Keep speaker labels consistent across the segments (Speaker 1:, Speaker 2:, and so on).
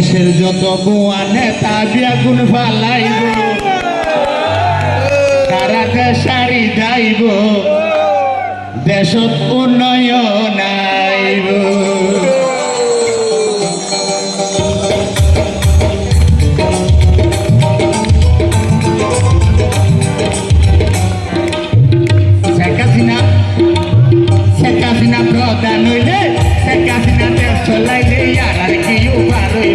Speaker 1: দেশের যত গোয়া নেতা বিয়াগুন ফালাইব, তারা দেশারি যাইব দেশত উন্নয়ন আইব। প্রধান হইলে শেখ হাসিনা দেশ চলাইলে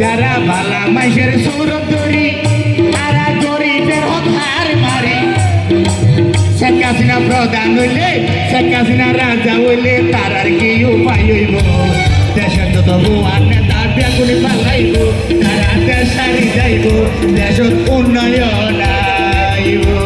Speaker 1: যারা বালা মাইসের সুরত দরি আরা গরিবের হক হার মারি। শেখ হাসিনা প্রধান হইলে, শেখ হাসিনা রাজা হইলে তার আর কি উপায় হইব? দেশের যত গোয়ার নেতা, বেগুনি পালাইব, তারা দেশারি যাইব, দেশত উন্নয়ন আইব।